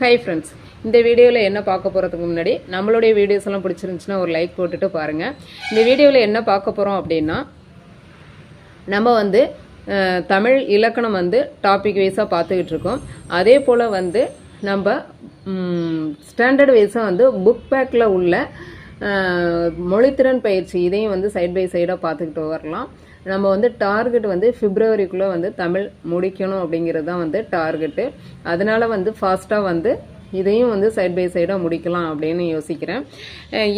Hi friends இந்த வீடியோவில் என்ன பார்க்க போகிறதுக்கு முன்னாடி நம்மளுடைய வீடியோஸ் எல்லாம் பிடிச்சிருந்துச்சுன்னா ஒரு லைக் போட்டுட்டு பாருங்கள் இந்த வீடியோவில் என்ன பார்க்க போகிறோம் அப்படின்னா நம்ம வந்து தமிழ் இலக்கணம் வந்து டாபிக் வைஸாக பார்த்துக்கிட்டு இருக்கோம். அதே போல் வந்து நம்ம ஸ்டாண்டர்ட் வைஸாக வந்து புக் பேக்கில் உள்ள மொழித்திறன் பயிற்சி இதையும் வந்து சைட் பை சைடாக பார்த்துக்கிட்டு வரலாம். நம்ம வந்து டார்கெட் வந்து பிப்ரவரிக்குள்ளே வந்து தமிழ் முடிக்கணும் அப்படிங்கிறது தான் வந்து டார்கெட்டு அதனால் வந்து ஃபாஸ்ட்டாக வந்து இதையும் வந்து சைட் பை சைடாக முடிக்கலாம் அப்படின்னு யோசிக்கிறேன்.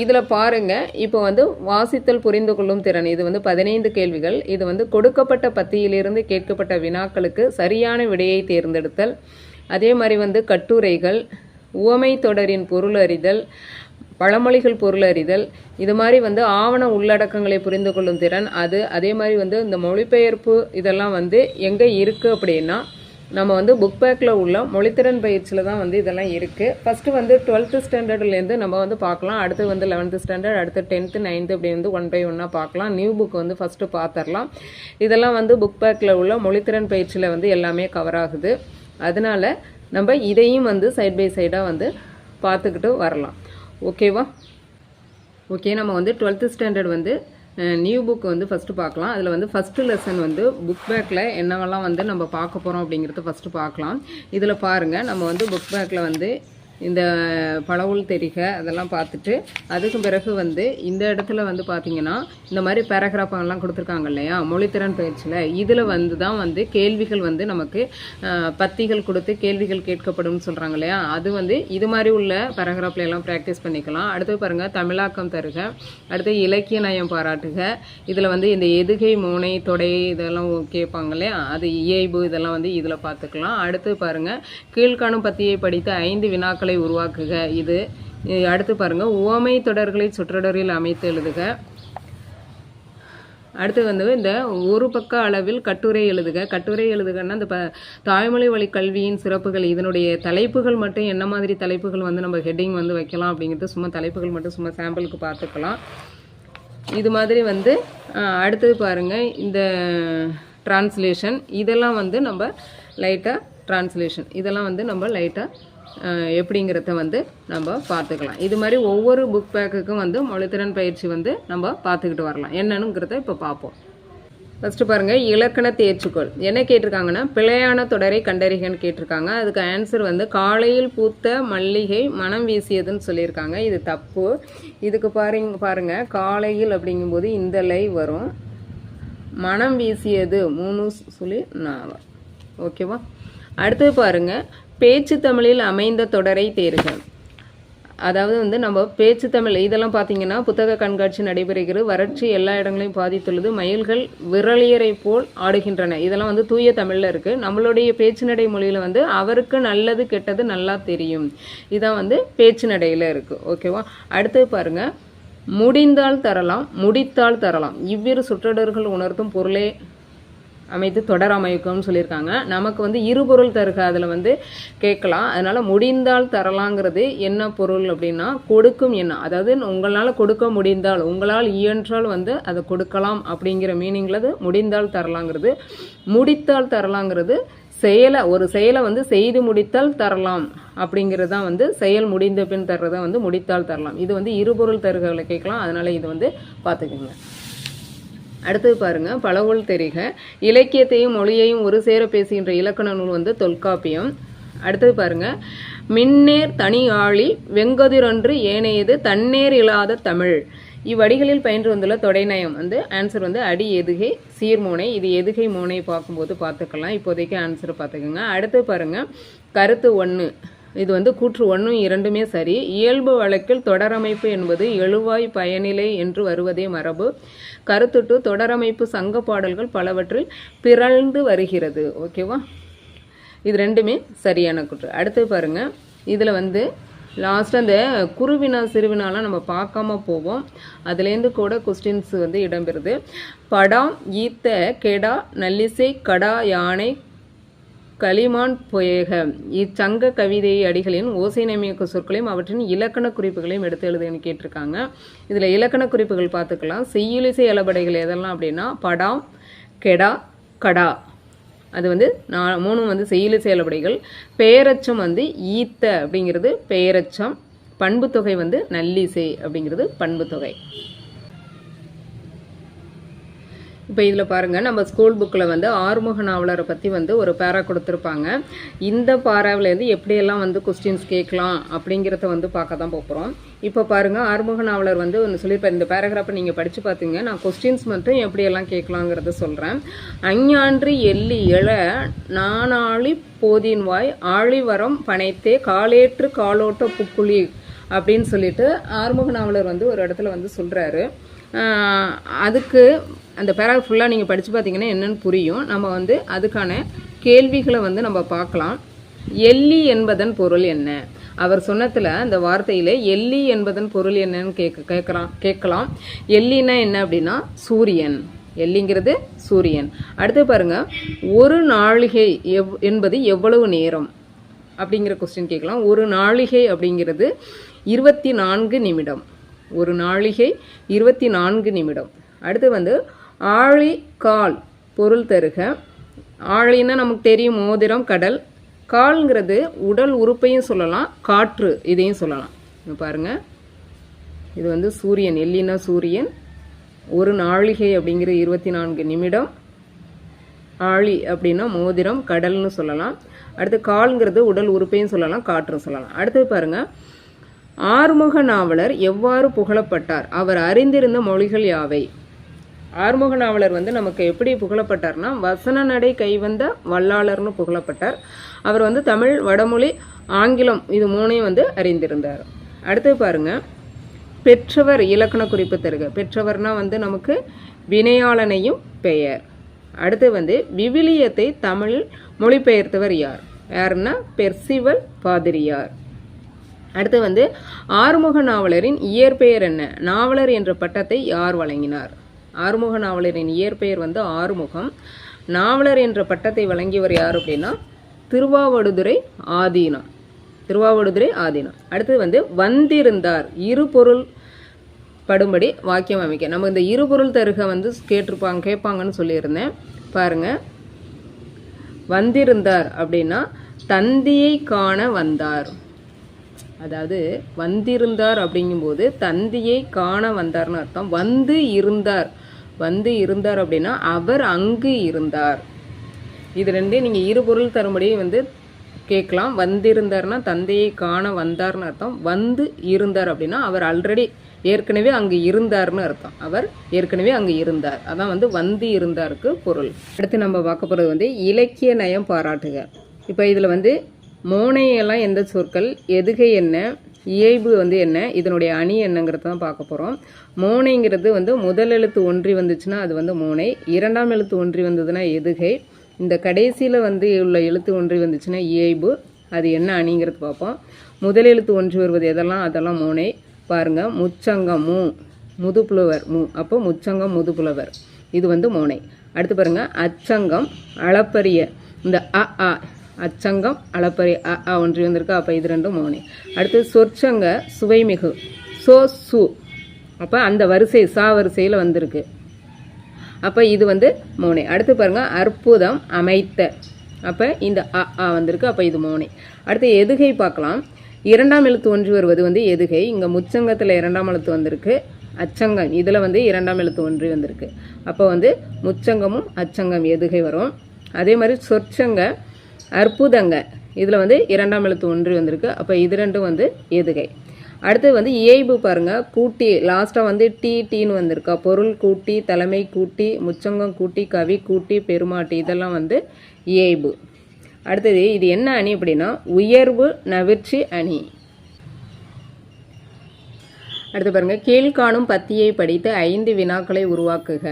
இதில் பாருங்கள் இப்போ வந்து வாசித்தல் புரிந்து கொள்ளும் திறன் இது வந்து பதினைந்து கேள்விகள். இது வந்து கொடுக்கப்பட்ட பத்தியிலிருந்து கேட்கப்பட்ட வினாக்களுக்கு சரியான விடையை தேர்ந்தெடுத்தல். அதே மாதிரி வந்து கட்டுரைகள் உவமை தொடரின் பொருள் அறிதல் பழமொழிகள் பொருள் அறிதல் இது மாதிரி வந்து ஆவண உள்ளடக்கங்களை புரிந்து கொள்ளும் திறன் அது அதே மாதிரி வந்து இந்த மொழிபெயர்ப்பு இதெல்லாம் வந்து எங்கே இருக்குது அப்படின்னா நம்ம வந்து புக் பேக்கில் உள்ள மொழித்திறன் பயிற்சியில் தான் வந்து இதெல்லாம் இருக்குது ஃபஸ்ட்டு வந்து டுவெல்த்து ஸ்டாண்டர்ட்லேருந்து நம்ம வந்து பார்க்கலாம். அடுத்து வந்து லெவன்த்து ஸ்டாண்டர்ட் அடுத்து டென்த்து நைன்த்து அப்படி வந்து ஒன் பை ஒன்னாக பார்க்கலாம். நியூ புக் வந்து ஃபஸ்ட்டு பார்த்துடலாம் இதெல்லாம் வந்து புக் பேக்கில் உள்ள மொழித்திறன் பயிற்சியில் வந்து எல்லாமே கவர் ஆகுது. அதனால நம்ம இதையும் வந்து சைட் பை சைடாக வந்து பார்த்துக்கிட்டு வரலாம். ஓகேவா? ஓகே நம்ம வந்து டுவெல்த்து ஸ்டாண்டர்ட் வந்து நியூ புக் வந்து ஃபஸ்ட்டு பார்க்கலாம். அதில் வந்து ஃபஸ்ட்டு லெசன் வந்து புக் பேக்கில் என்னவெல்லாம் வந்து நம்ம பார்க்க போகிறோம் அப்படிங்கிறத ஃபஸ்ட்டு பார்க்கலாம். இதில் பாருங்கள் நம்ம வந்து புக் பேக்கில் வந்து இந்த பழவுள் தெரிக அதெல்லாம் பார்த்துட்டு அதுக்கு பிறகு வந்து இந்த இடத்துல வந்து பார்த்தீங்கன்னா இந்த மாதிரி பேராகிராஃபெல்லாம் கொடுத்துருக்காங்க இல்லையா? மொழித்திறன் பயிற்சியில். இதில் வந்து தான் வந்து கேள்விகள் வந்து நமக்கு பத்திகள் கொடுத்து கேள்விகள் கேட்கப்படும்னு சொல்கிறாங்க இல்லையா? அது வந்து இது மாதிரி உள்ள பேராகிராஃப்ல எல்லாம் ப்ராக்டிஸ் பண்ணிக்கலாம். அடுத்து பாருங்கள் தமிழாக்கம் தருக. அடுத்து இலக்கிய நயம் பாராட்டுக. இதில் வந்து இந்த எதுகை மோனை தொடை இதெல்லாம் கேட்பாங்க இல்லையா? அது இயைபு இதெல்லாம் வந்து இதில் பார்த்துக்கலாம் அடுத்து பாருங்கள் கீழ்காணும் பத்தியை படித்து ஐந்து வினாக்களை உருவாக்குக. இது அடுத்து பாருங்கள் உவமை தொடர்களை சுற்றடரில் அமைத்து எழுதுக. அடுத்து வந்து இந்த ஒரு பக்க அளவில் கட்டுரை எழுதுக. கட்டுரை எழுதுகன்னா இந்த ப தாய்மொழி வழி கல்வியின் சிறப்புகள் இதனுடைய தலைப்புகள் மட்டும் என்ன மாதிரி தலைப்புகள் வந்து நம்ம ஹெட்டிங் வந்து வைக்கலாம் அப்படிங்கிறது சும்மா தலைப்புகள் மட்டும் சும்மா சாம்பிளுக்கு பார்த்துக்கலாம். இது மாதிரி வந்து அடுத்தது பாருங்கள் இந்த டிரான்ஸ்லேஷன் இதெல்லாம் வந்து நம்ம லைட்டாக டிரான்ஸ்லேஷன் இதெல்லாம் வந்து நம்ம லைட்டாக எப்படிங்கிறத வந்து நம்ம பார்த்துக்கலாம். இது மாதிரி ஒவ்வொரு புக் பேக்குக்கும் வந்து மொழித்திறன் பயிற்சி வந்து நம்ம பார்த்துக்கிட்டு வரலாம். என்னன்னுங்கிறத இப்போ பார்ப்போம். ஃபஸ்ட்டு பாருங்கள் இலக்கண தேர்ச்சிக்கோள். என்ன கேட்டிருக்காங்கன்னா பிழையான தொடரை கண்டறிகன்னு கேட்டிருக்காங்க. அதுக்கு ஆன்சர் வந்து காலையில் பூத்த மல்லிகை மனம் வீசியதுன்னு சொல்லியிருக்காங்க. இது தப்பு. இதுக்கு பாருங்க பாருங்கள் காலையில் அப்படிங்கும்போது இந்த லை வரும். மனம் வீசியது மூணு சொல்லி நான் ஓகேவா? அடுத்தது பாருங்கள் பேச்சு தமிழில் அமைந்த தொடரை தேர்க. அதாவது வந்து நம்ம பேச்சு தமிழ் இதெல்லாம் பார்த்தீங்கன்னா புத்தக கண்காட்சி நடைபெறுகிறது. வறட்சி எல்லா இடங்களையும் பாதித்துள்ளது. மயில்கள் விரலியரை போல் ஆடுகின்றன. இதெல்லாம் வந்து தூய தமிழில் இருக்குது நம்மளுடைய பேச்சு நடை மொழியில் வந்து அவருக்கு நல்லது கெட்டது நல்லா தெரியும். இதான் வந்து பேச்சு நடையில் இருக்குது ஓகேவா அடுத்து பாருங்க. முடிந்தால் தரலாம் முடித்தால் தரலாம். இவ்விரு சுற்றடர்கள் உணர்த்தும் பொருளே அமைத்து தொடர் அமைக்கும்னு சொல்லியிருக்காங்க. நமக்கு வந்து இருபொருள் தருக அதில் வந்து கேட்கலாம். அதனால் முடிந்தால் தரலாங்கிறது என்ன பொருள் அப்படின்னா கொடுக்கும் என்ன அதாவது உங்களால் கொடுக்க முடிந்தால் உங்களால் இயன்றால் வந்து அதை கொடுக்கலாம் அப்படிங்கிற மீனிங்கில் அது முடிந்தால் தரலாங்கிறது. முடித்தால் தரலாங்கிறது செயலை ஒரு செயலை வந்து செய்து முடித்தால் தரலாம் அப்படிங்கிறது தான் வந்து செயல் முடிந்த பின் தர்றதை வந்து முடித்தால் தரலாம். இது வந்து இருபொருள் தருகளை கேட்கலாம். அதனால் இது வந்து பார்த்துக்கோங்க. அடுத்தது பாருங்க பழகோல் தெரிக. இலக்கியத்தையும் மொழியையும் ஒரு சேர பேசுகின்ற இலக்கண நூல் வந்து தொல்காப்பியம். அடுத்தது பாருங்க மின்னேர் தனி ஆழி வெங்கதிரொன்று ஏனையது தன்னேர் இல்லாத தமிழ். இவ்வடிகளில் பயின்று வந்துள்ள தொடைநயம் வந்து ஆன்சர் வந்து அடி எதுகை சீர்மோனை இது எதுகை மோனை பார்க்கும்போது பார்த்துக்கலாம். இப்போதைக்கு ஆன்சர் பார்த்துக்கோங்க. அடுத்து பாருங்க கருத்து ஒன்று இது வந்து கூற்று ஒன்றும் இரண்டுமே சரி. இயல்பு வழக்கில் தொடரமைப்பு என்பது எழுவாய் பயனிலை என்று வருவதே மரபு. கருத்துட்டு தொடரமைப்பு சங்க பாடல்கள் பலவற்றில் பிறழ்ந்து வருகிறது. ஓகேவா இது ரெண்டுமே சரியான கூற்று. அடுத்து பாருங்க. இதில் வந்து லாஸ்ட் அந்த குருவினா சிறுவினாலாம் நம்ம பார்க்காம போவோம். அதுலேருந்து கூட கொஸ்டின்ஸ் வந்து இடம்பெறுது. படம் ஈத்த கெடா நல்லிசை கடா யானை களிமான் புயக. இச்சங்க கவிதை அடிகளின் ஓசை நமியக்க சொற்களையும் அவற்றின் இலக்கண குறிப்புகளையும் எடுத்து எழுதுன்னு கேட்டிருக்காங்க. இதில் இலக்கண குறிப்புகள் பார்த்துக்கலாம். செய்யுளிசை அளபடைகள் எதெல்லாம் அப்படின்னா படாம் கெடா கடா. அது வந்து நான் மூணும் வந்து செய்யுளிசை அளபடைகள். பெயரச்சம் வந்து ஈத்த அப்படிங்கிறது பெயரச்சம் பண்புத்தொகை வந்து நல்லிசை அப்படிங்கிறது பண்புத்தொகை இப்போ இதில் பாருங்கள் நம்ம ஸ்கூல் புக்கில் வந்து ஆறுமுக நாவலரை பற்றி வந்து ஒரு பேரா கொடுத்துருப்பாங்க. இந்த பாராவிலேருந்து எப்படியெல்லாம் வந்து கொஸ்டின்ஸ் கேட்கலாம் அப்படிங்கிறத வந்து பார்க்க தான் போகிறோம் இப்போ பாருங்கள் ஆறுமுக நாவலர் வந்து ஒன்று சொல்லியிருப்பார் இந்த பேராகிராஃபை நீங்கள் படித்து பார்த்தீங்க நான் கொஸ்டின்ஸ் மட்டும் எப்படியெல்லாம் கேட்கலாங்கிறத சொல்கிறேன் அஞ்ஞான்று எள்ளி எழ நானாளி போதின் வாய் ஆழிவரம் பனைத்தே காலேற்று காலோட்ட புக்குழி அப்படின்னு சொல்லிட்டு ஆறுமுக நாவலர் வந்து ஒரு இடத்துல வந்து சொல்கிறாரு அதுக்கு அந்த பேரா ஃபுல்லாக நீங்கள் படித்து பார்த்தீங்கன்னா என்னென்னு புரியும். நம்ம வந்து அதுக்கான கேள்விகளை வந்து நம்ம பார்க்கலாம். எள்ளி என்பதன் பொருள் என்ன? அவர் சொன்னத்தில் அந்த வார்த்தையில் எள்ளி என்பதன் பொருள் என்னன்னு கேட்க கேட்கலாம் கேட்கலாம். எள்ளினா என்ன அப்படின்னா சூரியன். எள்ளிங்கிறது சூரியன். அடுத்து பாருங்க ஒரு நாளிகை எவ் என்பது எவ்வளவு நேரம்? அப்படிங்கிற கொஸ்டின் கேட்கலாம். ஒரு நாழிகை அப்படிங்கிறது இருபத்தி நான்கு நிமிடம். ஒரு நாழிகை இருபத்தி நான்கு நிமிடம். அடுத்து வந்து ஆழி கால் பொருள் தருக. ஆழின்னா நமக்கு தெரியும் மோதிரம் கடல். கால்ங்கிறது உடல் உறுப்பையும் சொல்லலாம் காற்று இதையும் சொல்லலாம். பாருங்கள் இது வந்து சூரியன் எல்லினா சூரியன். ஒரு நாழிகை அப்படிங்கிற இருபத்தி நான்கு நிமிடம். ஆழி அப்படின்னா மோதிரம் கடல்னு சொல்லலாம். அடுத்து கால்ங்கிறது உடல் உறுப்பையும் சொல்லலாம் காற்றும் சொல்லலாம். அடுத்து பாருங்கள் ஆறுமுக நாவலர் எவ்வாறு புகழப்பட்டார்? அவர் அறிந்திருந்த மொழிகள் யாவை? ஆறுமுக நாவலர் வந்து நமக்கு எப்படி புகழப்பட்டார்னா வசன நடை கைவந்த வல்லாளர்னு புகழப்பட்டார். அவர் வந்து தமிழ் வடமொழி ஆங்கிலம் இது மூணையும் வந்து அறிந்திருந்தார். அடுத்து பாருங்க. பெற்றவர் இலக்கண குறிப்பு தருக. பெற்றவர்னா வந்து நமக்கு வினையாளனையும் பெயர். அடுத்து வந்து விவிலியத்தை தமிழ் மொழிபெயர்த்தவர் யார்? யாருன்னா பெர்சிவல் பாதிரியார். அடுத்து வந்து ஆறுமுக நாவலரின் இயற்பெயர் என்ன? நாவலர் என்ற பட்டத்தை யார் வழங்கினார்? ஆறுமுக நாவலரின் இயற்பெயர் வந்து ஆறுமுகம். நாவலர் என்ற பட்டத்தை வழங்கியவர் யார் அப்படின்னா திருவாவடுதுறை ஆதீனம் திருவாவடுதுறை ஆதீனம் அடுத்தது வந்து வந்திருந்தார். இரு பொருள் படும்படி வாக்கியம் அமைக்க. நம்ம இந்த இரு பொருள் தருக வந்து கேட்டிருப்பாங்க கேட்பாங்கன்னு சொல்லியிருந்தேன். பாருங்க. வந்திருந்தார் அப்படின்னா தந்தியை காண வந்தார். அதாவது வந்திருந்தார் அப்படிங்கும்போது தந்தியை காண வந்தார்னு அர்த்தம். வந்து இருந்தார். வந்து இருந்தார் அப்படின்னா அவர் அங்கு இருந்தார். இது ரெண்டே நீங்கள் இரு பொருள் தரும்படி வந்து கேட்கலாம். வந்திருந்தார்னா தந்தையை காண வந்தார்னு அர்த்தம். வந்து இருந்தார் அப்படின்னா அவர் ஆல்ரெடி ஏற்கனவே அங்கு இருந்தார்னு அர்த்தம். அவர் ஏற்கனவே அங்கு இருந்தார். அதான் வந்து வந்து இருந்தாருக்கு பொருள். அடுத்து நம்ம பார்க்க போகிறது வந்து இலக்கிய நயம் பாராட்டுக. இப்போ இதில் வந்து மோனையெல்லாம் எந்த சொற்கள் எதுகை என்ன இயைபு வந்து என்ன இதனுடைய அணி என்னங்கிறத தான் பார்க்க போகிறோம் மோனைங்கிறது வந்து முதல் எழுத்து ஒன்றி வந்துச்சுன்னா அது வந்து மோனை இரண்டாம் எழுத்து ஒன்றி வந்ததுன்னா எதுகை இந்த கடைசியில் வந்து உள்ள எழுத்து ஒன்றி வந்துச்சுன்னா இயைபு அது என்ன அணிங்கிறது பார்ப்போம். முதல் எழுத்து ஒன்றி வருவது எதெல்லாம் அதெல்லாம் மோனை. பாருங்கள் முச்சங்கம் மூ முதுப்புலவர் மூ. அப்போ முச்சங்கம் முதுப்புலவர். இது வந்து மோனை. அடுத்து பாருங்கள் அச்சங்கம் அளப்பரிய. இந்த அ ஆ அச்சங்கம் அளப்பறை அ ஆ ஒன்றி வந்திருக்கு அப்போ இது ரெண்டும் மௌனி. அடுத்து சொற்சங்க சுவைமிகு. சோ சு. அப்போ அந்த வரிசை சா வரிசையில் வந்திருக்கு. அப்போ இது வந்து மோனை. அடுத்து பாருங்கள் அற்புதம் அமைத்த. அப்போ இந்த அ ஆ வந்திருக்கு. அப்போ இது மோனை. அடுத்து எதுகை பார்க்கலாம். இரண்டாம் எழுத்து ஒன்றி வருவது வந்து எதுகை. இங்கே முச்சங்கத்தில் இரண்டாம் எழுத்து வந்திருக்கு. அச்சங்கம். இதில் வந்து இரண்டாம் எழுத்து ஒன்றி வந்திருக்கு. அப்போ வந்து முச்சங்கமும் அச்சங்கம் எதுகை வரும். அதே மாதிரி சொற்சங்க அற்புதங்க. இதில் வந்து இரண்டாம் எழுத்து ஒன்றி வந்திருக்கு. அப்போ இது ரெண்டும் வந்து எதுகை. அடுத்து வந்து இயைபு பாருங்கள் கூட்டி லாஸ்ட்டாக வந்து டி டீன்னு வந்திருக்கா. பொருள் கூட்டி தலைமை கூட்டி முச்சங்கம் கூட்டி கவி கூட்டி பெருமாட்டி. இதெல்லாம் வந்து இயைபு. அடுத்தது இது என்ன அணி அப்படின்னா உயர்வு நவிர்ச்சி அணி. அடுத்து பாருங்கள் கீழ்காணும் பத்தியை படித்து ஐந்து வினாக்களை உருவாக்குக.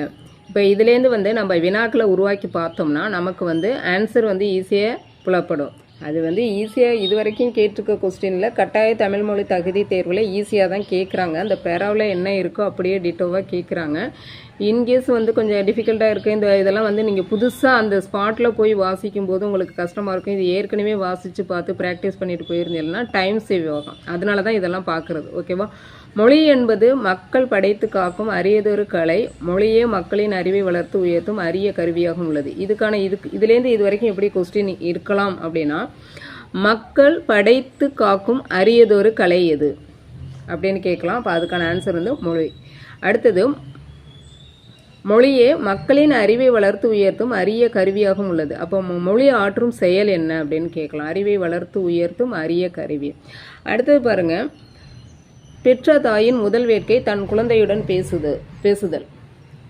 இப்போ இதுலேருந்து வந்து நம்ம வினாக்களை உருவாக்கி பார்த்தோம்னா நமக்கு வந்து ஆன்சர் வந்து ஈஸியாக புலப்படும். அது வந்து ஈஸியாக இது வரைக்கும் கேட்டிருக்க கொஸ்டினில் கட்டாய தமிழ் மொழி தகுதி தேர்வில் ஈஸியாக தான் கேட்குறாங்க அந்த பேராவில் என்ன இருக்கோ அப்படியே டிட்டோவாக கேட்குறாங்க இன்கேஸ் வந்து கொஞ்சம் டிஃபிகல்ட்டாக இருக்குது இந்த இதெல்லாம் வந்து நீங்கள் புதுசாக அந்த ஸ்பாட்டில் போய் வாசிக்கும் போது உங்களுக்கு கஷ்டமாக இருக்கும். இது ஏற்கனவே வாசித்து பார்த்து ப்ராக்டிஸ் பண்ணிட்டு போயிருந்தீங்கன்னா டைம் சேவ் ஆகும். அதனால தான் இதெல்லாம் பார்க்குறது ஓகேவா மொழி என்பது மக்கள் படைத்து காக்கும் அரியதொரு கலை. மொழியே மக்களின் அறிவை வளர்த்து உயர்த்தும் அரிய கருவியாகவும் உள்ளது. இதுக்கான இதுக்கு இதுலேருந்து இது வரைக்கும் எப்படி கொஸ்டின் இருக்கலாம் அப்படின்னா மக்கள் படைத்து காக்கும் அரியதொரு கலை எது? அப்படின்னு கேட்கலாம். அப்போ அதுக்கான ஆன்சர் வந்து மொழி. அடுத்தது மொழியே மக்களின் அறிவை வளர்த்து உயர்த்தும் அரிய கருவியாகவும் உள்ளது. அப்போ மொ- மொழி ஆற்றும் செயல் என்ன அப்படின்னு கேட்கலாம். அறிவை வளர்த்து உயர்த்தும் அரிய கருவி. அடுத்தது பாருங்க. பெற்ற தாயின் முதல் வேட்கை தன் குழந்தையுடன் பேசுது பேசுதல்.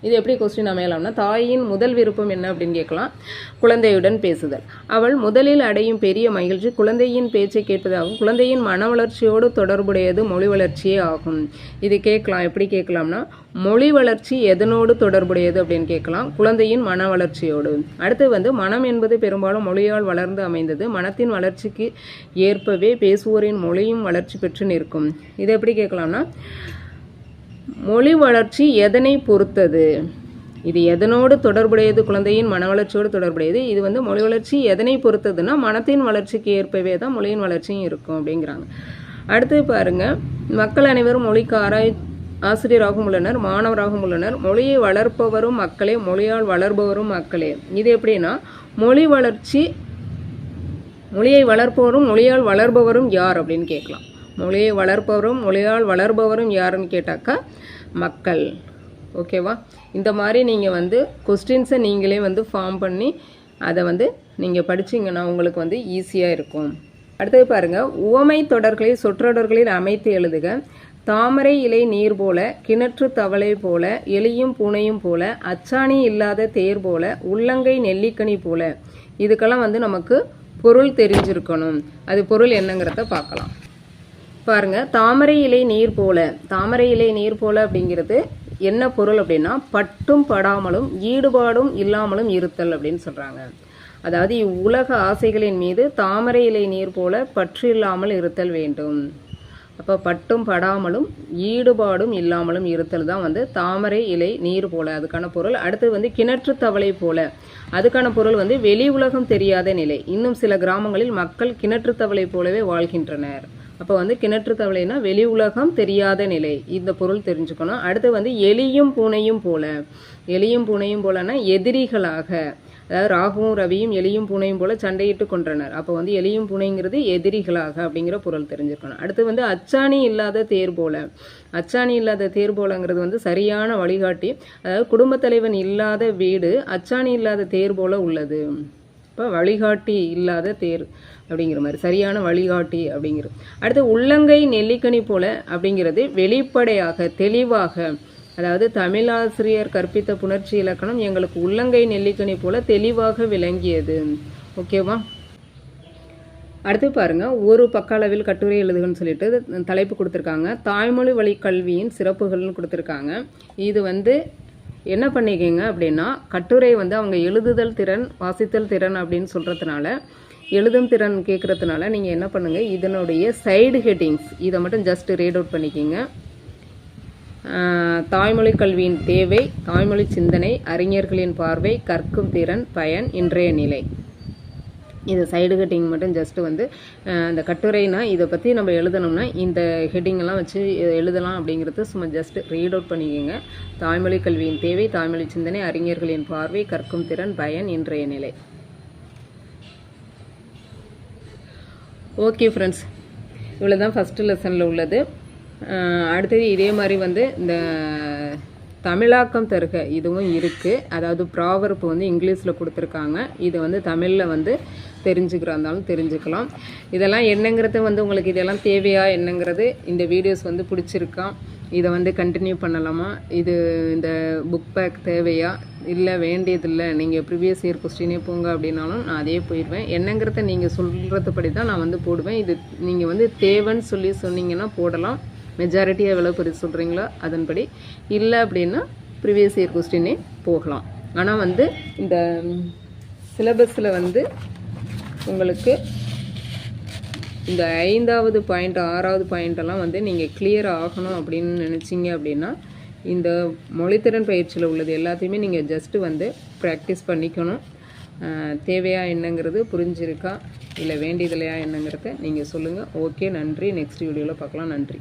இது எப்படி கொஸ்டின் அமையலாம்னா தாயின் முதல் விருப்பம் என்ன அப்படின்னு கேட்கலாம். குழந்தையுடன் பேசுதல். அவள் முதலில் அடையும் பெரிய மகிழ்ச்சி குழந்தையின் பேச்சை கேட்பதாகும். குழந்தையின் மன வளர்ச்சியோடு தொடர்புடையது மொழி வளர்ச்சியே ஆகும். இது கேட்கலாம். எப்படி கேட்கலாம்னா மொழி வளர்ச்சி எதனோடு தொடர்புடையது அப்படின்னு கேட்கலாம். குழந்தையின் மன வளர்ச்சியோடு. அடுத்து வந்து மனம் என்பது பெரும்பாலும் மொழியால் வளர்ந்து அமைந்தது. மனத்தின் வளர்ச்சிக்கு ஏற்பவே பேசுவோரின் மொழியும் வளர்ச்சி பெற்று நிற்கும். இது எப்படி கேட்கலாம்னா மொழி வளர்ச்சி எதனை பொறுத்தது? இது எதனோடு தொடர்புடையது? குழந்தையின் மன வளர்ச்சியோடு தொடர்புடையது. இது வந்து மொழி வளர்ச்சி எதனை பொறுத்ததுன்னா மனத்தின் வளர்ச்சிக்கு ஏற்பவே தான் மொழியின் வளர்ச்சியும் இருக்கும் அப்படிங்கிறாங்க. அடுத்து பாருங்க மக்கள் அனைவரும் மொழிக்கு ஆராய் ஆசிரியராகவும் உள்ளனர் மாணவராகவும் உள்ளனர். மொழியை வளர்ப்பவரும் மக்களே மொழியால் வளர்பவரும் மக்களே. இது எப்படின்னா மொழி வளர்ச்சி மொழியை வளர்ப்பவரும் மொழியால் வளர்பவரும் யார் அப்படின்னு கேட்கலாம். மொழியை வளர்ப்பவரும் மொழியால் வளர்பவரும் யாருன்னு கேட்டாக்கா மக்கள். ஓகேவா இந்த மாதிரி நீங்கள் வந்து கொஸ்டின்ஸை நீங்களே வந்து ஃபார்ம் பண்ணி அதை வந்து நீங்கள் படிச்சீங்கன்னா உங்களுக்கு வந்து ஈஸியாக இருக்கும். அடுத்தது பாருங்கள் உவமை தொடர்களை சொற்றொடர்களில் அமைத்து எழுதுக. தாமரை இலை நீர் போல கிணற்று தவளை போல எலியும் பூனையும் போல அச்சாணி இல்லாத தேர் போல உள்ளங்கை நெல்லிக்கனி போல. இதுக்கெல்லாம் வந்து நமக்கு பொருள் தெரிஞ்சிருக்கணும். அது பொருள் என்னங்கிறத பார்க்கலாம். பாருங்க தாமரை இலை நீர் போல. தாமரை இலை நீர் போல அப்படிங்கிறது என்ன பொருள் அப்படின்னா பட்டும் படாமலும் ஈடுபாடும் இல்லாமலும் இருத்தல் அப்படின்னு சொல்றாங்க. அதாவது இவ்வுலக ஆசைகளின் மீது தாமரை இலை நீர் போல பற்று இல்லாமல் இருத்தல் வேண்டும். அப்போ பட்டும் படாமலும் ஈடுபாடும் இல்லாமலும் இருத்தல் தான் வந்து தாமரை இலை நீர் போல. அதுக்கான பொருள். அடுத்து வந்து கிணற்று தவளை போல. அதுக்கான பொருள் வந்து வெளி உலகம் தெரியாத நிலை. இன்னும் சில கிராமங்களில் மக்கள் கிணற்று தவளை போலவே வாழ்கின்றனர். அப்போ வந்து கிணற்று தவளைனா வெளி உலகம் தெரியாத நிலை. இந்த பொருள் தெரிஞ்சுக்கணும். அடுத்து வந்து எலியும் பூனையும் போல. எலியும் பூனையும் போலனா எதிரிகளாக. அதாவது ராகுவும் ரவியும் எலியும் பூனையும் போல சண்டையிட்டு கொன்றனர். அப்போ வந்து எலியும் பூனைங்கிறது எதிரிகளாக அப்படிங்கிற பொருள் தெரிஞ்சுக்கணும். அடுத்து வந்து அச்சாணி இல்லாத தேர் போல. அச்சாணி இல்லாத தேர் போலங்கிறது வந்து சரியான வழிகாட்டி. அதாவது குடும்பத் தலைவன் இல்லாத வீடு அச்சாணி இல்லாத தேர் போல உள்ளது. இப்போ வழிகாட்டி இல்லாத தேர் அப்படிங்கிற மாதிரி சரியான வழிகாட்டி அப்படிங்கிறது அடுத்து உள்ளங்கை நெல்லிக்கனி போல அப்படிங்கிறது வெளிப்படையாக தெளிவாக அதாவது தமிழாசிரியர் கற்பித்த புணர்ச்சி இலக்கணம் எங்களுக்கு உள்ளங்கை நெல்லிக்கனி போல தெளிவாக விளங்கியது. ஓகேவா? அடுத்து பாருங்க ஒரு பக்க அளவில் கட்டுரை எழுதுகன்னு சொல்லிட்டு தலைப்பு கொடுத்துருக்காங்க. தாய்மொழி வழி கல்வியின் சிறப்புகள்னு கொடுத்துருக்காங்க. இது வந்து என்ன பண்ணிக்கிங்க அப்படின்னா கட்டுரை வந்து அவங்க எழுதுதல் திறன் வாசித்தல் திறன் அப்படின்னு சொல்கிறதுனால எழுதும் திறன் கேட்குறதுனால நீங்கள் என்ன பண்ணுங்கள் இதனுடைய சைடு ஹெட்டிங்ஸ் இதை மட்டும் ஜஸ்ட் ரீட் அவுட் பண்ணிக்கிங்க. தாய்மொழி கல்வியின் தேவை தாய்மொழி சிந்தனை அறிஞர்களின் பார்வை கற்கும் திறன் பயன் இன்றைய நிலை. இது சைடு ஹெட்டிங் மட்டும் ஜஸ்ட்டு வந்து இந்த கட்டுரைனா இதை பற்றி நம்ம எழுதணும்னா இந்த heading வச்சு எழுதலாம் அப்படிங்கிறது சும்மா ஜஸ்ட் ரீட் அவுட் பண்ணிக்கோங்க. தாய்மொழி கல்வியின் தேவை தாய்மொழி சிந்தனை அறிஞர்களின் பார்வை கற்கும் திறன் பயன் இன்றைய நிலை. ஓகே ஃப்ரெண்ட்ஸ் இவ்வளோ தான் ஃபஸ்ட்டு லெசனில் உள்ளது. அடுத்தது இதே மாதிரி வந்து இந்த தமிழாக்கம் தருக. இதுவும் இருக்குது அதாவது ப்ராவர்ப்பு வந்து இங்கிலீஷில் கொடுத்துருக்காங்க. இது வந்து தமிழில் வந்து தெரிஞ்சுக்கிறா இருந்தாலும் தெரிஞ்சுக்கலாம். இதெல்லாம் என்னங்கிறது வந்து உங்களுக்கு இதெல்லாம் தேவையா? என்னங்கிறது இந்த வீடியோஸ் வந்து பிடிச்சிருக்கா? இதை வந்து கண்டினியூ பண்ணலாமா? இது இந்த புக் பேக் தேவையா? இல்லை வேண்டியதில்லை. நீங்கள் ப்ரீவியஸ் இயர் கொஸ்டினே போங்க அப்படின்னாலும் நான் அதே போயிடுவேன். என்னங்கிறத நீங்கள் சொல்கிறதுபடி தான் நான் வந்து போடுவேன். இது நீங்கள் வந்து தேவைன்னு சொல்லி சொன்னீங்கன்னா போடலாம். மெஜாரிட்டி எவ்வளோ பெரிய சொல்கிறீங்களோ அதன்படி இல்லை அப்படின்னா ப்ரிவியஸ் இயர் கொஸ்டினே போகலாம். ஆனால் வந்து இந்த சிலபஸில் வந்து உங்களுக்கு இந்த ஐந்தாவது பாயிண்ட் ஆறாவது பாயிண்டெல்லாம் வந்து நீங்கள் கிளியர் ஆகணும் அப்படின்னு நினச்சிங்க அப்படின்னா இந்த மொழித்திறன் பயிற்சியில் உள்ளது எல்லாத்தையுமே நீங்கள் ஜஸ்ட்டு வந்து ப்ராக்டிஸ் பண்ணிக்கணும். தேவையா என்னங்கிறது புரிஞ்சிருக்கா? இல்லை வேண்டியதில்லையா என்னங்கிறத நீங்கள் சொல்லுங்கள் ஓகே நன்றி. நெக்ஸ்ட் வீடியோவில் பார்க்கலாம். நன்றி.